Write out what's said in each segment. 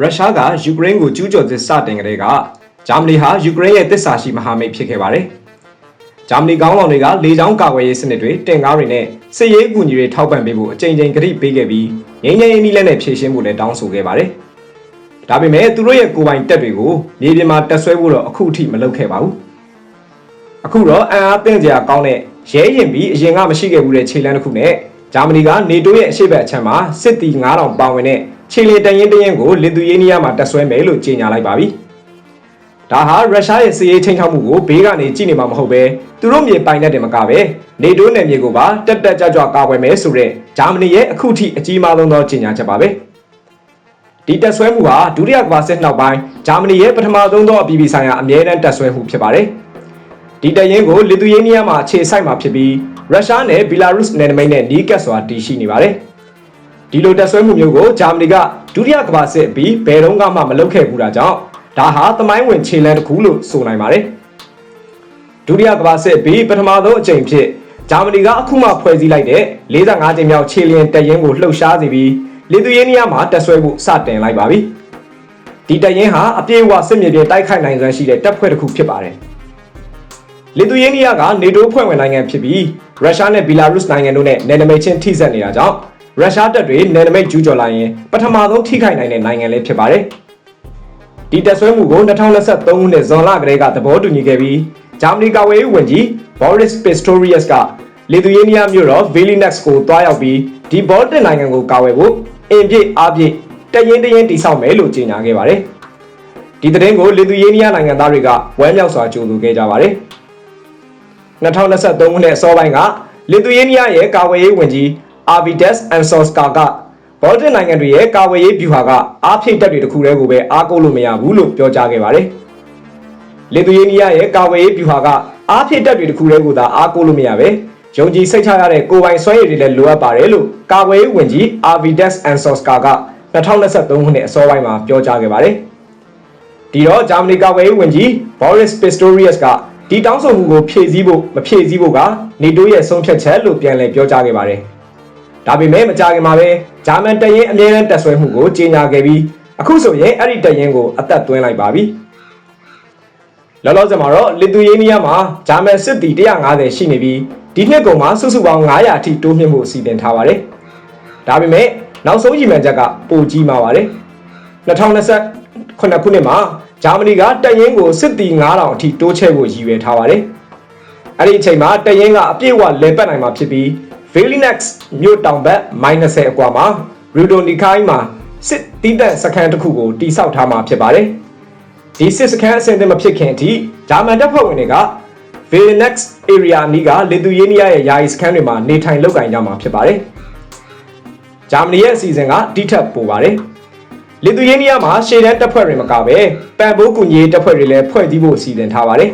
ရုရှားကယူကရိန်းကိုကျူးကျော်စစ်စတင်ကြတဲ့ကဂျာမနီဟာယူကရိန်းရဲ့တစ္ဆာရှိမဟာမိတ်ဖြစ်ခဲ့ပါတယ်။ဂျာမနီကောင်းဆောင်တွေကလေကြောင်းကာကွယ်ရေးစနစ်တွေတင်ကားတွေနဲ့စစ်ရေးအကူအညီတွေထောက်ပံ့ပေးဖို့အကြိမ်ကြိမ်ကတိပေးခဲ့ပြီးငြိမ်းချမ်းရေးနည်းလမ်းနဲ့ဖြည့်ရှင်းဖို့လည်းတောင်းဆိုခဲ့ပါတယ်။ဒါပေမဲ့သူတို့ရဲ့ကိုယ်ပိုင်တပ်တွေကိုမြေပြင်မှာတက်ဆွဲဖို့တော့အခုအထိမလုပ်ခဲ့ပါဘူး။အခုတော့အံအားသင့်စရာကောင်းတဲ့ရဲရင်ပြီးအရင်ကမရှိခဲ့ဘူးတဲ့ခြေလမ်းတစ်ခုနဲ့ဂျာမနီကနေတိုးရဲ့အရှေ့ဘက်အချမ်းမှာစစ်တီ9000ပါဝင်တဲ့ ခြေလင်တရင်တရင်ကိုလစ်သူယေးနီးယားမှာတက်ဆွဲမယ်လို့ကြေညာလိုက်ပါပြီ။ဒါဟာရုရှားရဲ့စစ်ရေးချိန်ချောက်မှုကိုဘေးကနေကြည့်နေမှာမဟုတ်ပဲသူတို့မြေပိုင်တဲ့တင်မကပဲနေတိုးနယ်မြေကိုပါတက်တက်ကြွကြွကာကွယ်မယ်ဆိုတဲ့ဂျာမနီရဲ့အခုထိအကြီးမားဆုံးသောကြေညာချက်ပါပဲ။ဒီတက်ဆွဲမှုဟာဒုတိယကမ္ဘာစစ်နောက်ပိုင်းဂျာမနီရဲ့ပထမဆုံးသောအပြည်ပြည်ဆိုင်ရာအမြဲတမ်းတက်ဆွဲမှုဖြစ်ပါတယ်။ဒီတရင်ကိုလစ်သူယေးနီးယားမှာအခြေစိုက်မှာဖြစ်ပြီးရုရှားနဲ့ဘီလာရုစ်နယ်နိမိတ်နဲ့နီးကပ်စွာတည်ရှိနေပါတယ်။ ဒီလိုတက်ဆွဲမှုမျိုးကိုဂျာမနီကဒုတိယကမ္ဘာစစ်ပြီးဘယ်တော့မှမလုပ်ခဲ့ဘူးတာကြောင့်ဒါဟာသမိုင်းဝင်ခြေလှမ်းတစ်ခုလို့ဆိုနိုင်ပါတယ်။ဒုတိယကမ္ဘာစစ်ပြီးပထမဆုံးအကြိမ်ဖြစ်ဂျာမနီကအခုမှဖွဲ့စည်းလိုက်တဲ့45ကြိမ်မြောက်ခြေလျင်တရင်ကိုလှုပ်ရှားစေပြီးလစ်သူယေးနီးယားမှာတက်ဆွဲဖို့စတင်လိုက်ပါပြီ။ဒီတရင်ဟာအပြေအဝစစ်မြေပြင်တိုက်ခိုက်နိုင်စွမ်းရှိတဲ့တပ်ဖွဲ့တစ်ခုဖြစ်ပါတယ်။လစ်သူယေးနီးယားကနေတိုးဖွဲ့ဝင်နိုင်ငံဖြစ်ပြီးရုရှားနဲ့ဘီလာရုစ်နိုင်ငံတို့နဲ့နယ်နိမိတ်ချင်းထိစပ်နေတာကြောင့် ရုရှားတပ်တွေနယ်နိမိတ်ကျူးကျော်လာရင်ပထမဆုံးထိခိုက်နိုင်တဲ့နိုင်ငံလည်းဖြစ်ပါတယ်။ဒီတက်ဆွဲမှုကို2023ခုနှစ်ဇွန်လကတည်းကသဘောတူညီခဲ့ပြီးဂျာမနီကာဝေးဝန်ကြီး Boris Pistorius ကလစ်သူယေးနီးယားမြို့တော် Vilnius ကိုတွားရောက်ပြီးဒီဘော်တစ်နိုင်ငံကိုကာဝယ်ဖို့အင်ပြည့်အားပြည့်တရင်တရင်တိစောက်မယ်လို့ကြေညာခဲ့ပါတယ်။ဒီသတင်းကိုလစ်သူယေးနီးယားနိုင်ငံသားတွေကဝမ်းမြောက်စွာကြိုဆိုခဲ့ကြပါတယ်။2023ခုနှစ်အစောပိုင်းကလစ်သူယေးနီးယားရဲ့ကာဝေးရေးဝန်ကြီး Avidas Ansorska ကဘော်တင်နိုင်ငံတွေရဲ့ကာဝေးရေးဗျူဟာကအားဖြည့်တက်တွေတခုတည်းကိုပဲအားကိုးလို့မရဘူးလို့ပြောကြားခဲ့ပါတယ်။လစ်သူယေးနီးယားရဲ့ကာဝေးရေးဗျူဟာကအားဖြည့်တက်တွေတခုတည်းကိုသာအားကိုးလို့မရပဲယုံကြည်စိတ်ချရတဲ့ကိုယ်ပိုင်စွမ်းရည်တွေလည်းလိုအပ်ပါတယ်လို့ကာဝေးရေးဝန်ကြီး Avidas Ansorska က2023ခုနှစ်အစောပိုင်းမှာပြောကြားခဲ့ပါတယ်။ဒီတော့ဂျာမနီကာဝေးရေးဝန်ကြီး Boris Pistorius ကဒီတောင်းဆိုမှုကိုဖြည့်ဆည်းဖို့မဖြည့်ဆည်းဖို့ကနေတိုးရဲ့ဆုံးဖြတ်ချက်လို့ပြန်လည်ပြောကြားခဲ့ပါတယ်။ ဒါပေမဲ့မကြခင်မှာပဲဂျာမန်တရင်အမြဲတမ်းတက်ဆွဲမှုကိုကြေညာခဲ့ပြီးအခုဆိုရင်အဲ့ဒီတရင်ကိုအသက်သွင်းလိုက်ပါပြီ။လောလောဆယ်မှာတော့လစ်သူယေးနီးယားမှာဂျာမန်စစ်သည်150ရှိနေပြီးဒီနှစ်ကုန်မှာစုစုပေါင်း900အထိတိုးမြင့်မှုအစီအစဉ်ထားပါတယ်။ဒါပေမဲ့နောက်ဆုံးရည်မှန်းချက်ကပိုကြီးမှာပါတယ်။2029ခုနှစ်မှာဂျာမနီကတပ်ရင်းကိုစစ်တီ9000အထိတိုးချဲ့ဖို့ရည်ရွယ်ထားပါတယ်။အဲ့ဒီအချိန်မှာတပ်ရင်းကအပြည့်အဝလဲပတ်နိုင်မှာဖြစ်ပြီး Vilnius မြို့တောင်ဘက် -30 အကွာမှာ Rudonikai မှာစစ်တီးတပ်စခန်းတစ်ခုကိုတိစောက်ထားမှာဖြစ်ပါတယ်။ဒီစစ်စခန်းအဆင့်သင့်မဖြစ်ခင်အထိဂျာမန်တပ်ဖွဲ့ဝင်တွေက Vilnius area နီးကလစ်သူယေးနီးယားရဲ့ယာယီစခန်းတွေမှာနေထိုင်လုပ်ကိုင်ကြမှာဖြစ်ပါတယ်။ဂျာမနီရဲ့အစီအစဉ်ကတိထက်ပိုပါတယ်။လစ်သူယေးနီးယားမှာရှေ့တန်းတပ်ဖွဲ့တွေမကပဲပန်ပိုးကူညီရေးတပ်ဖွဲ့တွေလည်းဖွဲ့စည်းဖို့စီစဉ်ထားပါတယ်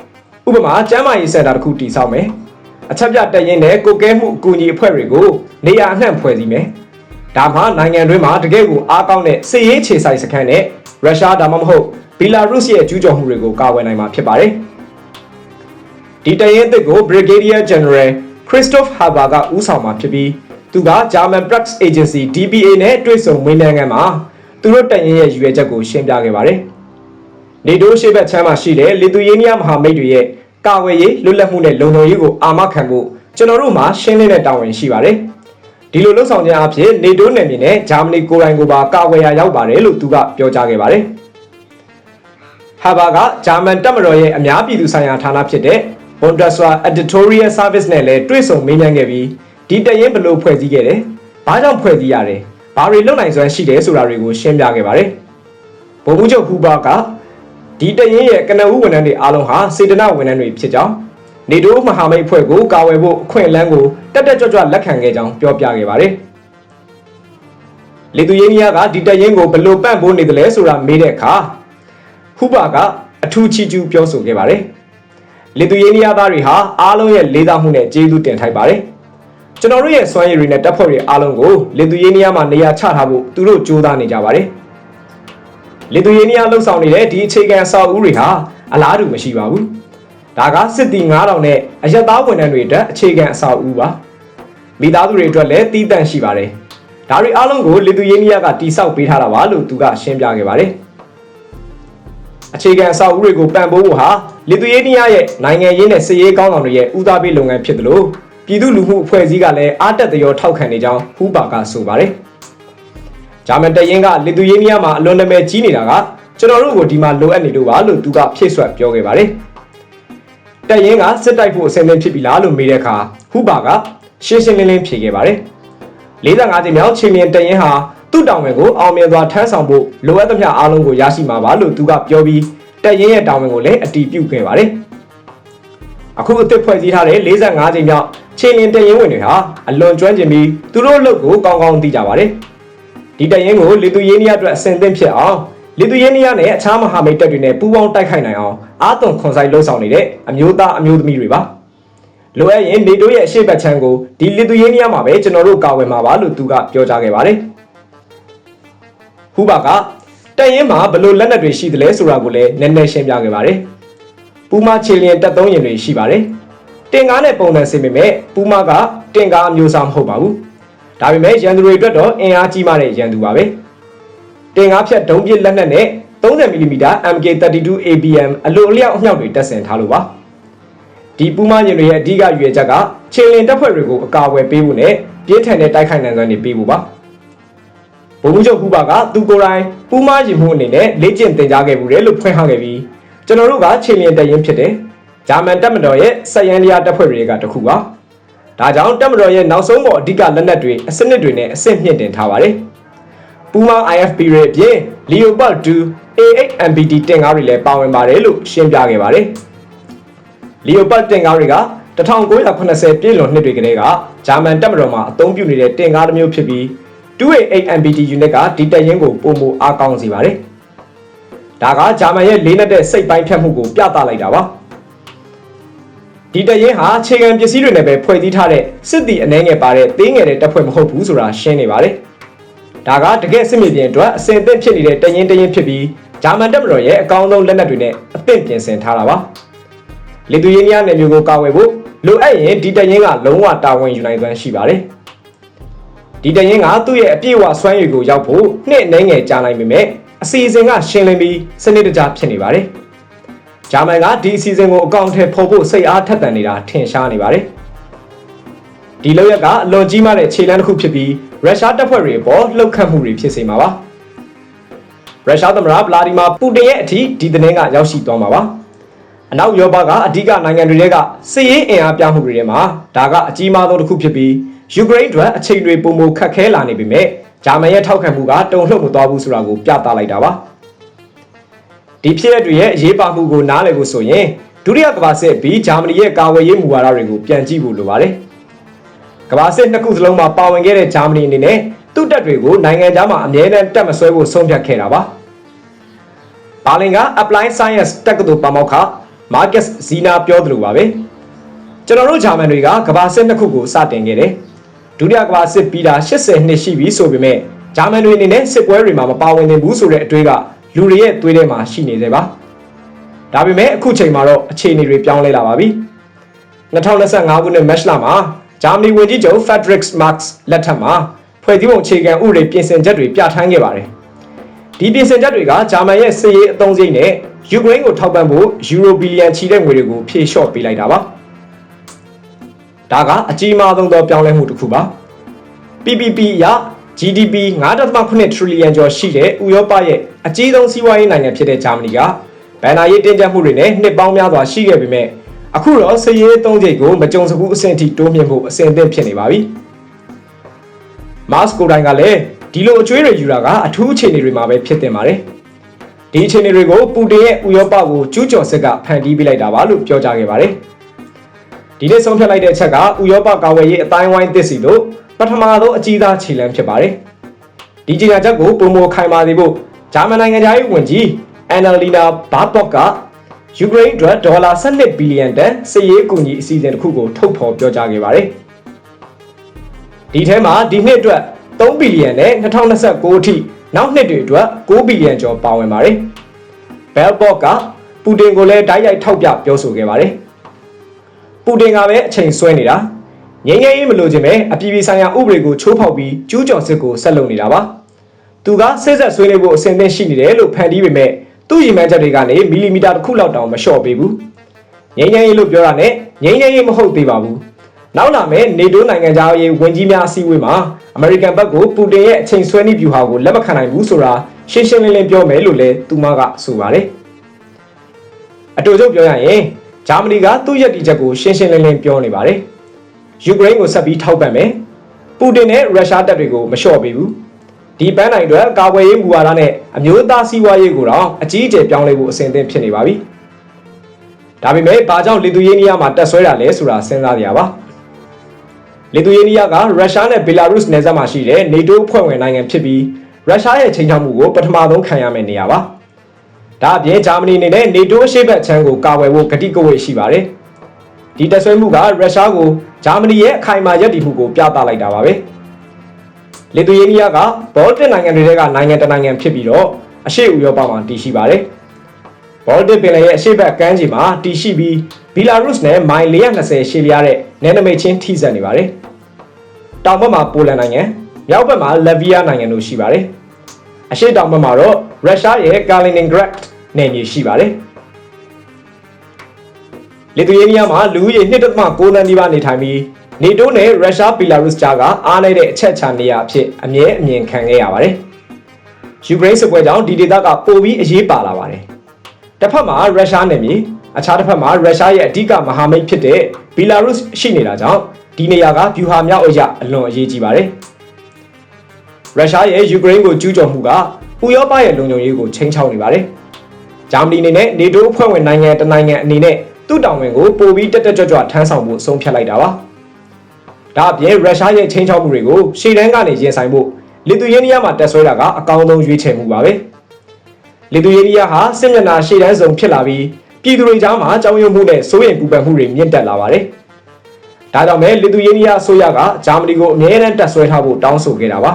။ဥပမာကျမ်းမာရေးစင်တာတစ်ခုတည်ဆောက်မယ်။ အချက်ပြတက်ရင်နဲ့ကိုကဲမှုအကူအညီအဖွဲ့တွေကိုနေရာအနှံ့ဖွဲ့စည်းမယ်။ဒါမှနိုင်ငံတွင်းမှာတကယ့်ကိုအားကောင်းတဲ့စစ်ရေးခြေဆိုင်စခန်းနဲ့ရုရှားဒါမှမဟုတ်ဘီလာရုစ်ရဲ့ကျူးကျော်မှုတွေကိုကာကွယ်နိုင်မှာဖြစ်ပါတယ်။ဒီတရင်အသစ်ကို Brigadier General Christoph Haber ကဦးဆောင်မှာဖြစ်ပြီးသူက German Press Agency DPA နဲ့တွေ့ဆုံမေးမြန်းခန်းမှာသူတို့တရင်ရဲ့ရည်ရွယ်ချက်ကိုရှင်းပြခဲ့ပါတယ်။နေတိုးရှိဘက်ချမ်းမှာရှိတဲ့လီသူယေးနီးယားမဟာမိတ်တွေရဲ့ ကာဝယ်ရေးလွတ်လပ်မှုနဲ့လုံခြုံရေးကိုအာမခံဖို့ကျွန်တော်တို့မှာရှင်းလင်းတဲ့တာဝန်ရှိပါတယ်။ဒီလိုလှုပ်ဆောင်ခြင်းအဖြစ်နေတိုးနယ်မြေနဲ့ဂျာမနီကိုယ်တိုင်ကိုပါကာဝယ်ရရောက်ပါတယ်လို့သူကပြောကြားခဲ့ပါတယ်။ဟာဘာကဂျာမန်တပ်မတော်ရဲ့အများပြည်သူဆိုင်ရာဌာနဖြစ်တဲ့ Bundeswehr Editorial Service နဲ့လည်းတွေ့ဆုံမေးမြန်းခဲ့ပြီးဒီတရင်ဘယ်လိုဖွဲ့စည်းခဲ့တယ်။ဘာကြောင့်ဖွဲ့စည်းရတယ်။ဘာတွေလုပ်နိုင်စွမ်းရှိတယ်ဆိုတာတွေကိုရှင်းပြခဲ့ပါတယ်။ဗိုလ်မှူးချုပ်ဟူဘာက ဒီတရင်ရဲ့ကနဦးဝန်ထမ်းတွေအားလုံးဟာစေတနာဝန်ထမ်းတွေဖြစ်ကြောင်းနေတိုးမဟာမိတ်အဖွဲ့ကိုကာဝယ်ဖို့အခွင့်အလမ်းကိုတက်တက်ကြွကြွလက်ခံခဲ့ကြောင်းပြောပြခဲ့ပါတယ်။လီသူယေးနီးယားကဒီတရင်ကိုဘယ်လိုပံ့ပိုးနေတယ်လဲဆိုတာမေးတဲ့အခါဟူဘာကအထူးချီးကျူးပြောဆိုခဲ့ပါတယ်။လီသူယေးနီးယားသားတွေဟာအားလုံးရဲ့လေးစားမှုနဲ့ကျေးဇူးတင်ထိုက်ပါတယ်။ကျွန်တော်တို့ရဲ့စွမ်းရည်တွေနဲ့တပ်ဖွဲ့တွေအားလုံးကိုလီသူယေးနီးယားမှာနေရာချထားဖို့သူတို့ကြိုးစားနေကြပါတယ်။ လီသူယေးနီးယားလှုပ်ဆောင်နေတဲ့ဒီအခြေခံအဆောက်အဦတွေဟာအလားတူမရှိပါဘူး။ဒါကစစ်တီ9000နဲ့အရက်သားဝန်ထမ်းတွေအတွက်အခြေခံအဆောက်အဦပါ။မိသားစုတွေအတွက်လည်းတည်တံ့ရှိပါတယ်ဒါတွေအားလုံးကိုလီသူယေးနီးယားကတိစောက်ပေးထားတာပါလို့သူကရှင်းပြခဲ့ပါတယ်အခြေခံအဆောက်အဦတွေကိုပံ့ပိုးဖို့ဟာလီသူယေးနီးယားရဲ့နိုင်ငံရေးနဲ့စစ်ရေးကောင်းဆောင်တွေရဲ့ဦးစားပေးလုပ်ငန်းဖြစ်တယ်လို့ပြည်သူလူမှုအဖွဲ့အစည်းကလည်းအားတက်သရောထောက်ခံနေကြောင်းဟူပါကဆိုပါတယ် ဂျာမန်တရင်ကလီသူယေးနီးယားမှာအလွန်နာမည်ကြီးနေတာကကျွန်တော်တို့ကိုဒီမှာလိုအပ်နေလို့ပါလို့သူကဖြည့်ဆွတ်ပြောခဲ့ပါတယ်တရင်ကစစ်တိုက်ဖို့အဆင်သင့်ဖြစ်ပြီလားလို့မေးတဲ့အခါဟူပါကရှင်းရှင်းလင်းလင်းဖြေခဲ့ပါတယ်45ကြိမ်မြောက်ချင်းမြင်တရင်ဟာသူ့တောင်ဝင်ကိုအောင်မြင်စွာထမ်းဆောင်ဖို့လိုအပ်သမျှအားလုံးကိုရရှိမှာပါလို့သူကပြောပြီးတရင်ရဲ့တောင်ဝင်ကိုလည်းအတီးပြုတ်ခဲ့ပါတယ်အခုအသစ်ဖွဲ့စည်းထားတဲ့45ကြိမ်မြောက်ချင်းမြင်တရင်ဝင်တွေဟာအလွန်ကျွမ်းကျင်ပြီးသူတို့အလုပ်ကိုကောင်းကောင်းသိကြပါတယ် ဒီတရင်ကိုလီသူယေးနီးယားအတွက်အဆင်သင့်ဖြစ်အောင်လီသူယေးနီးယားနဲ့အခြားမဟာမိတ်တပ်တွေနဲ့ပူးပေါင်းတိုက်ခိုက်နိုင်အောင်အာသွန်ခွန်ဆိုင်လှုပ်ဆောင်နေတဲ့အမျိုးသားအမျိုးသမီးတွေပါလိုအပ်ရင်နေတိုးရဲ့အရှိတ်ပတ်ချမ်းကိုဒီလီသူယေးနီးယားမှာပဲကျွန်တော်တို့ကာဝယ်မှာပါလို့သူကပြောကြားခဲ့ပါတယ်ဟူဘာကတပ်ရင်းမှာဘယ်လိုလက်နက်တွေရှိသလဲဆိုတာကိုလည်းနည်းနည်းရှင်းပြခဲ့ပါတယ်ပူမာချီလျင်တပ်သုံးရင်တွေရှိပါတယ်တင်ကားနဲ့ပုံစံဆင်ပေမဲ့ပူမာကတင်ကားအမျိုးအစားမဟုတ်ပါဘူး ဒါပေမဲ့ရန်သူတွေအတွက်တော့အင်အားကြီးမားတဲ့ရန်သူပါပဲတင်ကားဖြတ်ဒုံးပစ်လက်နက်နဲ့ 30mm MK32 ABM အလိုအလျောက်အမြောက်တွေတက်ဆင်ထားလို့ပါဒီပူမာရင်တွေရဲ့အဓိကရွေချက်ကခြေလင်တပ်ဖွဲ့တွေကိုအကာအကွယ်ပေးဖို့နဲ့ပြင်းထန်တဲ့တိုက်ခိုက်နိုင်စွမ်းတွေပေးဖို့ပါဘုံမှုချုပ်ခုပါကသူကိုယ်တိုင်ပူမာရင်မှုအနေနဲ့လေ့ကျင့်သင်ကြားခဲ့မှုတယ်လို့ဖွင့်ဟခဲ့ပြီးကျွန်တော်တို့ကခြေလင်တပ်ရင်းဖြစ်တယ်ဂျာမန်တပ်မတော်ရဲ့စက်ရန်လျာတပ်ဖွဲ့တွေကတခုပါ ဒါကြောင့်တပ်မတော်ရဲ့နောက်ဆုံးပေါ်အဓိကလက်နက်တွေအစနစ်တွေနဲ့အဆင့်မြင့်တင်ထားပါတယ်ပူမာ IFP ရဲ့အပြင် Leopard 2 A8 MBT တင်ကားတွေလည်းပါဝင်ပါတယ်လို့ရှင်းပြခဲ့ပါတယ်။ Leopard တင်ကားတွေက1980ပြည့်လွန်နှစ်တွေကတည်းကဂျာမန်တပ်မတော်မှာအသုံးပြုနေတဲ့တင်ကားတစ်မျိုးဖြစ်ပြီး 2A8 MBT unit ကဒီတပ်ရင်းကိုပုံမအားကောင်းစေပါတယ်။ဒါကဂျာမန်ရဲ့လေးနက်တဲ့စိတ်ပိုင်းဖြတ်မှုကိုပြသလိုက်တာပါ။ ဒီတရင်ဟာခြေခံပစ္စည်းတွေနဲ့ပဲဖွဲ့စည်းထားတဲ့စစ်တီအနှဲငယ်ပါတဲ့သေးငယ်တဲ့တပ်ဖွဲ့မဟုတ်ဘူးဆိုတာရှင်းနေပါတယ်။ဒါကတကယ်စစ်မြေပြင်အတွက်အစင်အသင့်ဖြစ်နေတဲ့တရင်တရင်ဖြစ်ပြီးဂျာမန်တပ်မတော်ရဲ့အကောင်းဆုံးလက်နက်တွေနဲ့အသင့်ပြင်ဆင်ထားတာပါ။လီသူယေးနီးယားနယ်မြေကိုကာဝယ်ဖို့လိုအပ်ရင်ဒီတရင်ကလုံးဝတာဝန်ယူနိုင်သွမ်းရှိပါတယ်။ဒီတရင်ကသူ့ရဲ့အပြည့်အဝစွမ်းရည်ကိုရောက်ဖို့နှစ်အနှဲငယ်ကြာနိုင်ပေမဲ့အစီအစဉ်ကရှင်းလင်းပြီးစနစ်တကျဖြစ်နေပါတယ်။ ဂျာမန်ကဒီအစီအစဉ်ကိုအကောင့်ထဲပေါ်ဖို့စိတ်အားထက်သန်နေတာထင်ရှားနေပါတယ်။ဒီလောက်ရက်ကအလွန်ကြီးမားတဲ့ခြေလှမ်းတစ်ခုဖြစ်ပြီးရုရှားတပ်ဖွဲ့တွေအပေါ်လှုပ်ခတ်မှုတွေဖြစ်စေမှာပါ။ရုရှားသမ္မတဗလာဒီမာပူတင်ရဲ့အထိဒီသတင်းကရောက်ရှိသွားမှာပါအနောက်ယောဘကအဓိကနိုင်ငံတွေကစစ်ရေးအင်အားပြမှုတွေထဲမှာဒါကအကြီးမားဆုံးတစ်ခုဖြစ်ပြီးယူကရိန်းအတွက်အချိန်တွေပုံမခက်ခဲလာနေပေမဲ့ဂျာမန်ရဲ့ထောက်ခံမှုကတုံ့လှုပ်မသွားဘူးဆိုတာကိုပြသလိုက်တာပါ ဒီဖြစ်ရပ်တွေရဲ့အရေးပါမှုကိုနားလည်ဖို့ဆိုရင်ဒုတိယကမ္ဘာစစ်ပြီးဂျာမနီရဲ့ကာဝယ်ရေးမူဝါဒတွေကိုပြန်ကြည့်ဖို့လိုပါတယ်ကမ္ဘာစစ်နှစ်ခုစလုံးမှာပါဝင်ခဲ့တဲ့ဂျာမနီအနေနဲ့သူ့တပ်တွေကိုနိုင်ငံခြားမှာအမြဲတမ်းတက်မဆွဲဖို့ဆုံးဖြတ်ခဲ့တာပါဘာလင်က Applied Science တက္ကသိုလ်ပါမောက္ခ Marcus Zina ပြောသလိုပါပဲကျွန်တော်တို့ဂျာမန်တွေကကမ္ဘာစစ်နှစ်ခုကိုစတင်ခဲ့တယ်ဒုတိယကမ္ဘာစစ်ပြီးတာ80နှစ်ရှိပြီဆိုပေမဲ့ဂျာမန်တွေအနေနဲ့စစ်ပွဲတွေမှာမပါဝင်နေဘူးဆိုတဲ့အတွေးက လူတွေရဲ့သွေးထဲမှာရှိနေသေးပါဒါပေမဲ့အခုချိန်မှာတော့အခြေအနေတွေပြောင်းလဲလာပါပြီ2025ခုနှစ်မတ်လမှာဂျာမနီဝန်ကြီးချုပ် Frederick Marx လက်ထက်မှာဖွဲ့စည်းပုံအခြေခံဥပဒေပြင်ဆင်ချက်တွေပြဋ္ဌာန်းခဲ့ပါတယ်ဒီပြင်ဆင်ချက်တွေကဂျာမန်ရဲ့စစ်ရေးအသုံးစရိတ်နဲ့ယူကရိန်းကိုထောက်ပံ့ဖို့ယူရိုဘီလီယံချီတဲ့ငွေတွေကိုဖြည့်လျှော့ပေးလိုက်တာပါဒါကအကြီးမားဆုံးသောပြောင်းလဲမှုတစ်ခုပါ PPP ရ GDP 9.8 trillion ကျော်ရှိတဲ့ဥရောပရဲ့အကြီးဆုံးစီးပွားရေးနိုင်ငံဖြစ်တဲ့ဂျာမနီကဘဏ္ဍာရေးတင်းကျပ်မှုတွေနဲ့နှစ်ပေါင်းများစွာရှိခဲ့ပေမဲ့အခုတော့စည်ရေးသုံးချိန်ကိုမကြုံစဘူးအဆင့်အထိတိုးမြင့်ဖို့အဆင်သင့်ဖြစ်နေပါပြီ။မတ်စ်ကိုတိုင်းကလည်းဒီလိုအကျွေးတွေယူတာကအထူးအခြေအနေတွေမှာပဲဖြစ်တင်ပါတယ်။ဒီအခြေအနေတွေကိုပူတင်ရဲ့ဥရောပကိုကျူးကျော်စစ်ကဖန်တီးပေးလိုက်တာပါလို့ပြောကြားခဲ့ပါတယ်။ဒီနေ့ဆုံးဖြတ်လိုက်တဲ့အချက်ကဥရောပကာဝယ်ရေးအတိုင်းဝိုင်းသစ်စီတို့ ပထမဆုံးအကြီးသားခြေလှမ်းဖြစ်ပါတယ်။ဒီကြေညာချက်ကိုပုံမခိုင်မာစေဖို့ဂျာမန်နိုင်ငံသားရေးဝန်ကြီးအန်နာလီနာဘာတော့ကယူကရိန်းအတွက်ဒေါ်လာ12ဘီလီယံတန်စစ်ရေးအကူအညီအစီအစဉ်တစ်ခုကိုထုတ်ဖော်ပြောကြားခဲ့ပါတယ်။ဒီထဲမှာဒီနှစ်အတွက်3ဘီလီယံနဲ့2029အထိနောက်နှစ်တွေအတွက်6ဘီလီယံကျော်ပါဝင်ပါတယ်။ဘဲလ်ဘော့ကပူတင်ကိုလည်းတိုက်ရိုက်ထောက်ပြပြောဆိုခဲ့ပါတယ်။ပူတင်ကပဲအချိန်ဆွဲနေတာ ငြိမ်းချမ်းရေးမလိုချင်ပဲအပြည်ပြည်ဆိုင်ရာဥပဒေကိုချိုးဖောက်ပြီးကျူးကျော်စစ်ကိုဆက်လုပ်နေတာပါသူကစစ်ဆက်ဆွေးနွေးဖို့အစဉ်သင့်ရှိနေတယ်လို့ဖန်တီးပေမဲ့သူ့ရည်မှန်းချက်တွေကနေမီလီမီတာတစ်ခုလောက်တောင်မလျှော့ပေးဘူးငြိမ်းချမ်းရေးလို့ပြောတာနဲ့ငြိမ်းချမ်းရေးမဟုတ်သေးပါဘူးနောက်လာမယ့်နေတိုးနိုင်ငံသားရေးဝန်ကြီးများအစည်းအဝေးမှာအမေရိကန်ဘက်ကိုပူတင်ရဲ့အချိန်ဆွဲနည်းဗျူဟာကိုလက်မခံနိုင်ဘူးဆိုတာရှင်းရှင်းလင်းလင်းပြောမယ်လို့လည်းသူမကဆိုပါတယ်အတူတူပြောရရင်ဂျာမနီကသူ့ရည်တည်ချက်ကိုရှင်းရှင်းလင်းလင်းပြောနေပါတယ် ယူကရိန်းကိုဆက်ပြီးထောက်ပံ့မယ်ပူတင်နဲ့ရုရှားတပ်တွေကိုမလျှော့ပေးဘူးဒီပန်းနိုင်အတွက်ကာကွယ်ရေးမူဝါဒနဲ့အမျိုးသားစီးပွားရေးကိုတော့အကြီးအကျယ်ပြောင်းလဲဖို့အစဉ်အသင့်ဖြစ်နေပါပြီဒါပေမဲ့ဘာကြောင့်လီသူယေးနီးယားမှာတက်ဆွဲတာလဲဆိုတာစဉ်းစားကြရပါလီသူယေးနီးယားကရုရှားနဲ့ဘီလာရုစ်နယ်စပ်မှာရှိတဲ့နေတိုးဖွဲ့ဝင်နိုင်ငံဖြစ်ပြီးရုရှားရဲ့ချိန်ချောက်မှုကိုပထမဆုံးခံရမယ့်နေရာပါဒါအပြင်ဂျာမနီအနေနဲ့နေတိုးအရှေ့ဘက်ခြမ်းကိုကာကွယ်ဖို့ကတိကဝတ်ရှိပါတယ်ဒီတက်ဆွဲမှုကရုရှားကို ဂျာမနီရဲ့အခိုင်အမာရည်တည်မှုကိုပြသလိုက်တာပါပဲလီသူယေးနီးယားကဘောလတစ်နိုင်ငံတွေကနိုင်ငံတစ်နိုင်ငံဖြစ်ပြီးတော့အရှေ့ဥရောပမှာတည်ရှိပါတယ်ဘောလတစ်ပင်လယ်ရဲ့အရှေ့ဘက်ကမ်းခြေမှာတည်ရှိပြီးဘီလာရုစ်နဲ့မိုင်420ရှည်လျားတဲ့နယ်နိမိတ်ချင်းထိစပ်နေပါတယ်တောင်ဘက်မှာပိုလန်နိုင်ငံမြောက်ဘက်မှာလက်ဗီးယားနိုင်ငံတို့ရှိပါတယ်။အရှေ့တောင်ဘက်မှာတော့ရုရှားရဲ့ကာလီနင်ဂရက်နယ်မြေရှိပါတယ်။ လီသူယေးနီးယားမှာလူဦးရေ1.9သန်းနီးပါးနေထိုင်ပြီးနေတိုးနဲ့ရုရှားဘီလာရုစ်ကြားကအားနည်းတဲ့အချက်ချာနေရာအဖြစ်အမြဲအမြင်ခံခဲ့ရပါတယ်။ယူကရိန်းစစ်ပွဲကြောင့်ဒီဒေသကပိုပြီးအရေးပါလာပါတယ်။တစ်ဖက်မှာရုရှားနယ်မြေအခြားတစ်ဖက်မှာရုရှားရဲ့အဓိကမဟာမိတ်ဖြစ်တဲ့ဘီလာရုစ်ရှိနေတာကြောင့်ဒီနေရာကဗျူဟာမြောက်အရာအလွန်အရေးကြီးပါတယ်။ရုရှားရဲ့ယူကရိန်းကိုကျူးကျော်မှုကဥရောပရဲ့လုံခြုံရေးကိုချိန်ချောက်နေပါတယ်။ဂျာမနီအနေနဲ့နေတိုးအဖွဲ့ဝင်နိုင်ငံတစ်နိုင်ငံအနေနဲ့ သူ့တောင်ဝင်ကိုပိုပြီးတက်တက်ကြွကြွထမ်းဆောင်ဖို့ဆုံးဖြတ်လိုက်တာပါ။ဒါအပြင်ရုရှားရဲ့ချိန်ချောက်မှုတွေကိုရှေ့တန်းကနေရင်ဆိုင်ဖို့လီသူယေးနီးယားမှာတက်ဆွဲတာကအကောင်းဆုံးရွေးချယ်မှုပါပဲ။လီသူယေးနီးယားဟာစစ်မျက်နှာရှေ့တန်းစုံဖြစ်လာပြီးပြည်သူတွေကြားမှာကြောင်းရွံ့မှုနဲ့စိုးရိမ်ပူပန်မှုတွေမြင့်တက်လာပါတယ်။ဒါကြောင့်ပဲလီသူယေးနီးယားအစိုးရကဂျာမနီကိုအမြဲတမ်းတက်ဆွဲထားဖို့တောင်းဆိုခဲ့တာပါ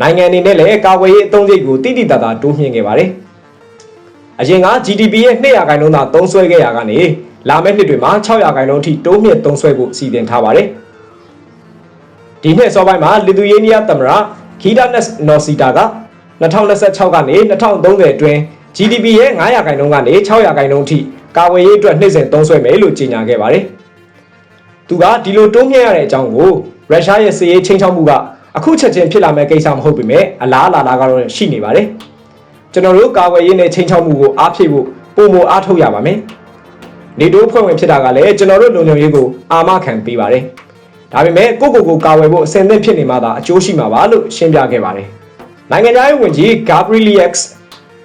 နိုင်ငံအနေနဲ့လည်းကာကွယ်ရေးအသုံးစရိတ်ကိုတိတိတတ်တာတိုးမြှင့်ခဲ့ပါတယ် အရင်က GDP ရဲ့200ခိုင်နှုန်းသာသုံးစွဲခဲ့ရကနေလာမယ့်နှစ်တွေမှာ600ခိုင်နှုန်းအထိတိုးမြှင့်သုံးစွဲဖို့စီစဉ်ထားပါတယ်ဒီနှစ်စောပိုင်းမှာလီသူယေးနီးယားသမ္မတဂီတာနက်နော်စီတာက2026ကနေ2030အတွင်း GDP ရဲ့900ခိုင်နှုန်းကနေ600ခိုင်နှုန်းအထိကာကွယ်ရေးအတွက်နှိမ့်ဆက်သုံးစွဲမယ်လို့ကြေညာခဲ့ပါတယ်။သူကဒီလိုတိုးမြင့်ရတဲ့အကြောင်းကိုရုရှားရဲ့စစ်ရေးချင်းချောက်မှုကအခုချက်ချင်းဖြစ်လာမဲ့ကိစ္စမဟုတ်ပေမဲ့အလားအလာလာကတော့ရှိနေပါတယ် ကျွန်တော်တို့ကာကွယ်ရေးနဲ့ချင်းချောက်မှုကိုအားဖြည့်ဖို့ပုံမအားထုတ်ရပါမယ်နေတိုးဖွဲ့ဝင်ဖြစ်တာကလည်းကျွန်တော်တို့လုံခြုံရေးကိုအာမခံပေးပါတယ်ဒါပေမဲ့ကိုကိုကိုကာဝယ်ဖို့အဆင်သင့်ဖြစ်နေမှသာအကျိုးရှိမှာပါလို့ရှင်းပြခဲ့ပါတယ်နိုင်ငံသားရေးဝန်ကြီး Gabrielix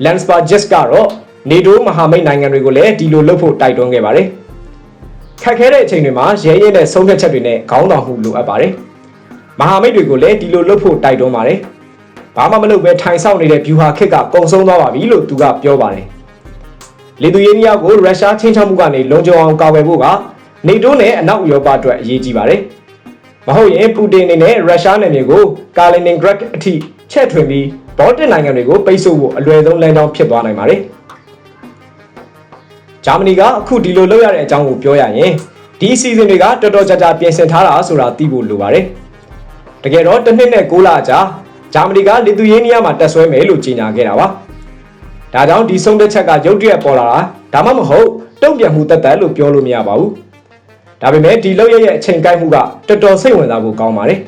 Landsbergis ကတော့နေတိုးမဟာမိတ်နိုင်ငံတွေကိုလည်းဒီလိုလုပ်ဖို့တိုက်တွန်းခဲ့ပါတယ်ခက်ခဲတဲ့အချိန်တွေမှာရဲရဲနဲ့ဆုံးဖြတ်ချက်တွေနဲ့ခေါင်းဆောင်မှုလိုအပ်ပါတယ်။မဟာမိတ်တွေကိုလည်းဒီလိုလုပ်ဖို့တိုက်တွန်းပါတယ်။ ဘာမှမလုပ်ဘဲထိုင်ဆောက်နေတဲ့ view ဟာခက်ကကုံဆုံးသွားပါပြီလို့သူကပြောပါတယ်။လီသူယေးနီးယားကိုရုရှားချင်းချောက်မှုကနေလုံခြုံအောင်ကာကွယ်ဖို့ကနေတိုးနဲ့အနောက်ဥရောပအတွက်အရေးကြီးပါတယ်။မဟုတ်ရင်ပူတင်အနေနဲ့ရုရှားနယ်မြေကိုကာလီနင်ဂရက်အထိချက်ထွင်ပြီးဘောတစ်နိုင်ငံတွေကိုပိတ်ဆို့ဖို့အလွယ်ဆုံးလမ်းကြောင်းဖြစ်သွားနိုင်ပါတယ်။ဂျာမနီကအခုဒီလိုလုပ်ရတဲ့အကြောင်းကိုပြောရရင်ဒီအစီအစဉ်တွေကတော်တော်ကြာကြာပြင်ဆင်ထားတာဆိုတာသိဖို့လိုပါတယ်။တကယ်တော့တစ်နှစ်နဲ့6လကြာ ဂျာမနီကလီသူယေးနီးယားမှာတက်ဆွဲမယ်လို့ကြေညာခဲ့တာပါ။ဒါကြောင့်ဒီဆုံးဖြတ်ချက်ကရုတ်တရက်ပေါ်လာတာဒါမှမဟုတ်တုံ့ပြန်မှုတက်တက်လို့ပြောလို့မရပါဘူး။ဒါပေမဲ့ဒီလောက်ရရဲ့အချိန်ကိုက်မှုကတော်တော်စိတ်ဝင်စားဖို့ကောင်းပါတယ်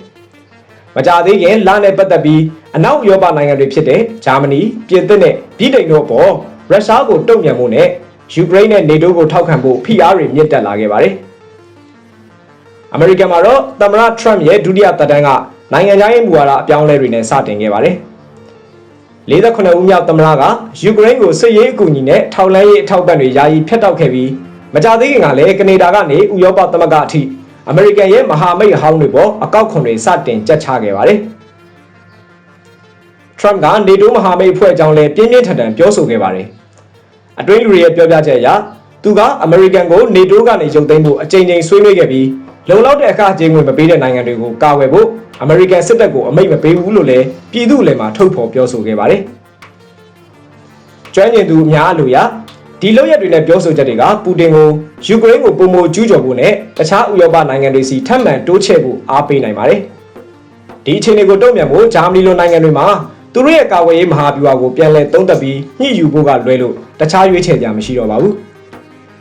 ။မကြသေးခင်လနဲ့ပတ်သက်ပြီးအနောက်ဥရောပနိုင်ငံတွေဖြစ်တဲ့ဂျာမနီ၊ပြင်သစ်နဲ့ဗြိတိန်တို့အပေါ်ရုရှားကိုတုံ့ပြန်မှုနဲ့ယူကရိန်းနဲ့နေတိုးကိုထောက်ခံဖို့ဖိအားတွေမြင့်တက်လာခဲ့ပါတယ်။အမေရိကန်မှာတော့သမ္မတထရမ့်ရဲ့ဒုတိယသက်တမ်းက နိုင်ငံခြားရေးမူဝါဒအပြောင်းအလဲတွေနဲ့စတင်ခဲ့ပါတယ်။48ဦးမြောက်သမ္မတကယူကရိန်းကိုစစ်ရေးအကူအညီနဲ့ထောက်လှမ်းရေးအထောက်ပံ့တွေယာယီဖျက်တောက်ခဲ့ပြီးမကြသေးခင်ကလည်းကနေဒါကနေဥရောပသမဂ္ဂအထိအမေရိကန်ရဲ့မဟာမိတ်အဟောင်းတွေပေါ်အကောက်ခွန်တွေစတင်ကြက်ချခဲ့ပါတယ်။ထရမ့်ကနေတိုးမဟာမိတ်အဖွဲ့အကြောင်းလည်းပြင်းပြင်းထန်ထန်ပြောဆိုခဲ့ပါတယ်။အတွင်းလူတွေရဲ့ပြောပြချက်အရသူကအမေရိကန်ကိုနေတိုးကနေရုပ်သိမ်းဖို့အကြိမ်ကြိမ်ဆွေးနွေးခဲ့ပြီး လုံလောက်တဲ့အခါကြေးငွေမပေးတဲ့နိုင်ငံတွေကိုကာဝယ်ဖို့အမေရိကန်စစ်တပ်ကိုအမိန့်မပေးဘူးလို့လည်းပြည်သူ့လည်းမှာထုတ်ဖော်ပြောဆိုခဲ့ပါတယ်။ကျွမ်းကျင်သူအများအလိုရဒီလောက်ရက်တွေနဲ့ပြောဆိုချက်တွေကပူတင်ကိုယူကရိန်းကိုပုံမကျူးကျော်ဖို့နဲ့တခြားဥရောပနိုင်ငံတွေစီထပ်မံတိုးချဲ့ဖို့အားပေးနိုင်ပါတယ်။ဒီအခြေအနေကိုတုံ့ပြန်ဖို့ဂျာမနီလိုနိုင်ငံတွေမှာသူတို့ရဲ့ကာကွယ်ရေးမဟာဗျူဟာကိုပြန်လည်သုံးသပ်ပြီးညှိယူဖို့ကလွဲလို့တခြားရွေးချယ်ကြမရှိတော့ပါဘူး။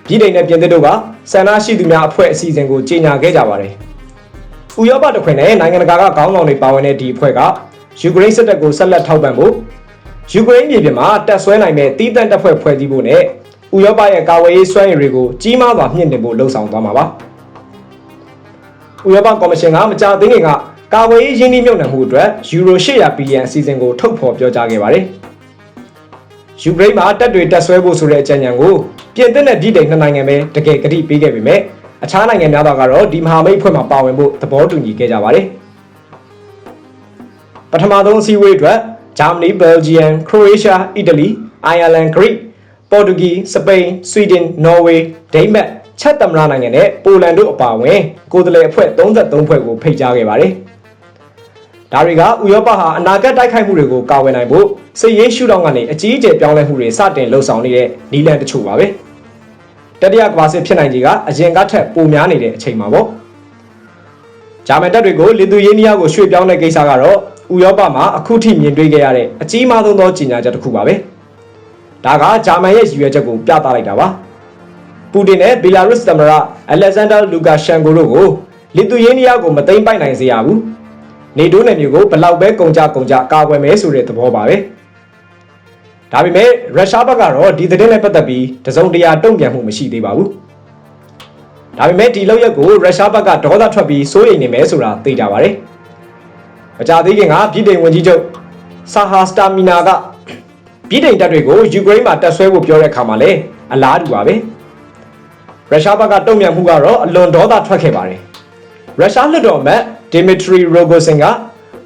ပြည်ထိုင်နဲ့ပြင်သစ်တို့ကဆန္ဒရှိသူများအဖွဲ့အစည်းအစဉ်ကိုကြေညာခဲ့ကြပါတယ်။ဥရောပတစ်ခွင်နဲ့နိုင်ငံတကာကခေါင်းဆောင်တွေပါဝင်တဲ့ဒီအဖွဲ့ကယူကရိန်းစစ်တပ်ကိုဆက်လက်ထောက်ပံ့ဖို့ယူကရိန်းပြည်ပြင်မှာတက်ဆွဲနိုင်တဲ့တီးတန့်တပ်ဖွဲ့ဖွဲ့စည်းဖို့နဲ့ဥရောပရဲ့ကာဝေးရေးစွမ်းရည်တွေကိုကြီးမားစွာမြင့်တင်ဖို့လှုံ့ဆော်သွားမှာပါဥရောပကော်မရှင်ကမကြာသေးခင်ကကာဝေးရေးရင်းနှီးမြှုပ်နှံမှုအတွက်ယူရို800ဘီလီယံအစီအစဉ်ကိုထုတ်ဖော်ပြောကြားခဲ့ပါတယ် ယူကရိန်းမှာတပ်တွေတက်ဆွဲဖို့ဆိုတဲ့အကြံဉာဏ်ကိုပြင်သစ်နဲ့ပြည်ထိုင်နှစ်နိုင်ငံပဲတကယ်ကတိပေးခဲ့ပေမဲ့အခြားနိုင်ငံများကတော့ဒီမဟာမိတ်အဖွဲ့မှာပါဝင်ဖို့သဘောတူညီခဲ့ကြပါတယ်ပထမဆုံးအစည်းအဝေးအတွက်ဂျာမနီ၊ဘယ်လ်ဂျီယမ်၊ခရိုအေးရှား၊အီတလီ၊အိုင်ယာလန်၊ဂရိပေါ်တူဂီစပိန်ဆွီဒင်နော်ဝေဒိန်းမတ်ချက်သမရနိုင်ငံနဲ့ပိုလန်တို့အပါအဝင်ကိုယ်စားလှယ်အဖွဲ့33ဖွဲ့ကိုဖိတ်ကြားခဲ့ပါတယ်။ ဒါတွေကဥရောပဟာအနာဂတ်တိုက်ခိုက်မှုတွေကိုကာဝယ်နိုင်ဖို့စစ်ရေးရှုထောင့်ကနေအကြီးအကျယ်ပြောင်းလဲမှုတွေစတင်လှုပ်ဆောင်နေတဲ့နီလန်တချို့ပါပဲ။တတိယကမ္ဘာစစ်ဖြစ်နိုင်ကြီးကအရင်ကထက်ပိုများနေတဲ့အချိန်မှာပေါ့။ဂျာမန်တပ်တွေကိုလီသူယေးနီးယားကိုရွှေ့ပြောင်းတဲ့ကိစ္စကတော့ဥရောပမှာအခုထိမြင်တွေ့ခဲ့ရတဲ့အကြီးမားဆုံးသောကြီးညာချက်တစ်ခုပါပဲ။ဒါကဂျာမန်ရဲ့ရည်ရွယ်ချက်ကိုပြသလိုက်တာပါ။ပူတင်နဲ့ဘီလာရုစ်သမ္မတအလက်ဇန်ဒါလူကာရှန်ကိုတို့ကိုလီသူယေးနီးယားကိုမသိမ်းပိုက်နိုင်စေရဘူး။ နေတိုးနယ်မျိုးကိုဘလောက်ပဲကုန်ကြကုန်ကြကာကွယ်မယ်ဆိုတဲ့သဘောပါပဲ။ဒါပေမဲ့ရုရှားဘက်ကတော့ဒီသတင်းနဲ့ပတ်သက်ပြီးတစုံတရာတုံ့ပြန်မှုမရှိသေးပါဘူး။ဒါပေမဲ့ဒီလောက်ရက်ကိုရုရှားဘက်ကဒေါသထွက်ပြီးစိုးရိမ်နေမယ်ဆိုတာသိကြပါတယ်။မကြသေးခင်ကပြည်တိုင်ဝန်ကြီးချုပ်ဆာဟာစတာမီနာကပြည်တိုင်တပ်တွေကိုယူကရိန်းမှာတပ်ဆွဲဖို့ပြောတဲ့အခါမှာလည်းအလားတူပါပဲ။ရုရှားဘက်ကတုံ့ပြန်မှုကတော့အလွန်ဒေါသထွက်ခဲ့ပါတယ်။ရုရှားလွှတ်တော်အမတ် ဒီမီထရီရိုဂိုစင်က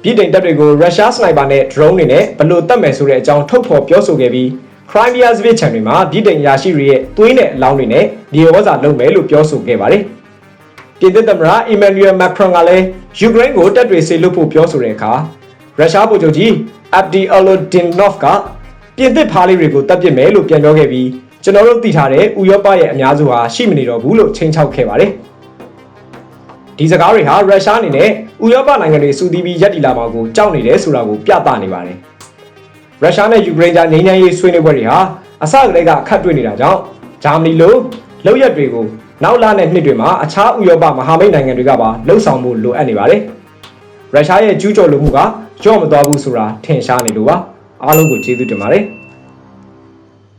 ပြည်တိုင်တပ်တွေကိုရုရှားစနိုက်ပါနဲ့ drone တွေနဲ့ဘယ်လိုတတ်မယ်ဆိုတဲ့အကြောင်းထုတ်ဖော်ပြောဆိုခဲ့ပြီး Crimea စပစ်ချန်တွေမှာပြည်တိုင်ရာရှိတွေရဲ့သွေးနဲ့အလောင်းတွေနဲ့ဒီဝဇာလုပ်မယ်လို့ပြောဆိုခဲ့ပါတယ်။ပြည်သစ်သမ္မတအီမန်နျူယ်မက်ခရွန်ကလည်းယူကရိန်းကိုတပ်တွေဆေလွတ်ဖို့ပြောဆိုတဲ့အခါရုရှားဗိုလ်ချုပ်ကြီးအဗ်ဒီအလိုဒင်နော့ဖ်ကပြည်သစ်ဖားလေးတွေကိုတပ်ပစ်မယ်လို့ပြန်ပြောခဲ့ပြီးကျွန်တော်တို့သိထားတဲ့ဥရောပရဲ့အများစုဟာရှိမနေတော့ဘူးလို့ချိန်ချောက်ခဲ့ပါတယ်။ ဒီစကားတွေဟာရုရှားအနေနဲ့ဥရောပနိုင်ငံတွေစူးတီးပြီးရပ်တည်လာမှာကိုကြောက်နေတယ်ဆိုတာကိုပြသနေပါတယ်။ရုရှားနဲ့ယူကရိန်းကြားငြိမ်းချမ်းရေးဆွေးနွေးပွဲတွေဟာအစကတည်းကအခက်တွေ့နေတာကြောင့်ဂျာမနီလိုလောက်ရက်တွေကိုနောက်လနဲ့နှစ်တွေမှာအခြားဥရောပမဟာမိတ်နိုင်ငံတွေကပါလှုပ်ဆောင်မှုလိုအပ်နေပါတယ်။ရုရှားရဲ့ကျူးကျော်လိုမှုကကြော့မသွားဘူးဆိုတာထင်ရှားနေလို့ပါ။အားလုံးကိုကျေးဇူးတင်ပါတယ်။